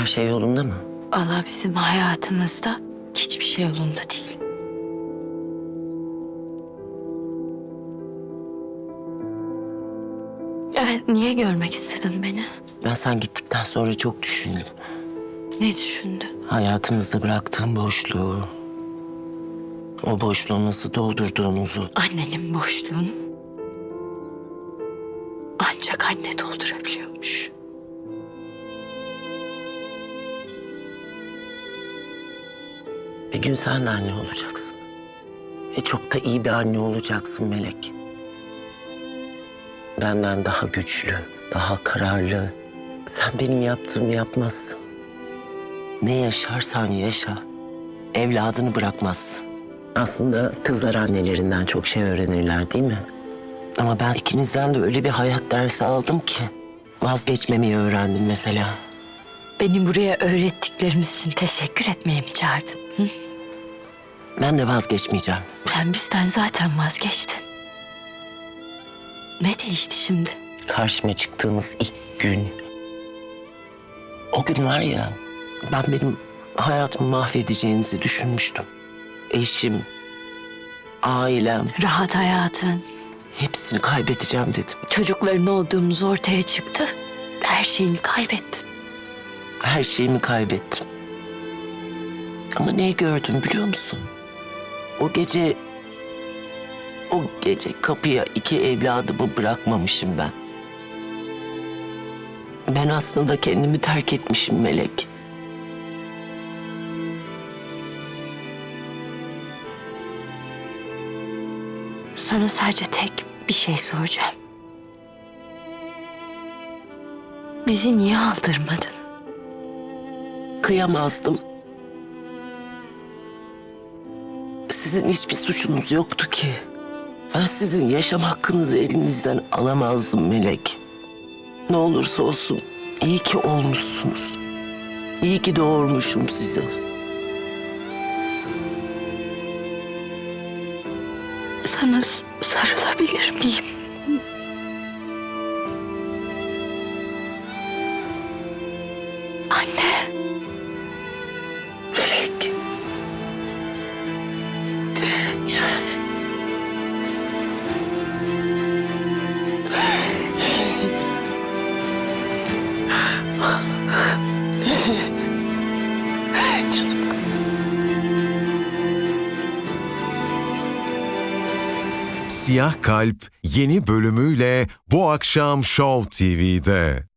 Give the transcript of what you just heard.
Her şey yolunda mı? Allah bizim hayatımızda hiçbir şey yolunda değil. Evet, niye görmek istedin beni? Ben sen gittikten sonra çok düşündüm. Ne düşündün? Hayatınızda bıraktığım boşluğu, o boşluğu nasıl doldurduğunuzu. Annenin boşluğunu ancak anne doldurabiliyormuş. Bir gün sen de anne olacaksın. Ve çok da iyi bir anne olacaksın Melek. Benden daha güçlü, daha kararlı. Sen benim yaptığımı yapmazsın. Ne yaşarsan yaşa. Evladını bırakmazsın. Aslında kızlar annelerinden çok şey öğrenirler değil mi? Ama ben ikinizden de öyle bir hayat dersi aldım ki. Vazgeçmemeyi öğrendim mesela. Beni buraya öğrettiklerimiz için teşekkür etmeye mi çağırdın? Hı? Ben de vazgeçmeyeceğim. Sen bizden zaten vazgeçtin. Ne değişti şimdi? karşıma çıktığınız ilk gün. O gün var ya, ben benim hayatımı mahvedeceğinizi düşünmüştüm. Eşim, ailem, Rahat hayatın, hepsini kaybedeceğim dedim. çocukların olduğumuz ortaya çıktı. Her şeyini kaybettin. Her şeyimi kaybettim. Ama neyi gördüm biliyor musun? O gece... O gece kapıya iki evladımı bırakmamışım ben. Ben aslında kendimi terk etmişim Melek. Sana sadece tek bir şey soracağım. Bizi niye aldırmadın? Kıyamazdım. Sizin hiçbir suçunuz yoktu ki. Ben sizin yaşam hakkınızı elinizden alamazdım Melek. Ne olursa olsun iyi ki olmuşsunuz. İyi ki doğurmuşum sizi. Sana sarılabilir miyim? Siyah Kalp yeni bölümüyle bu akşam Show TV'de.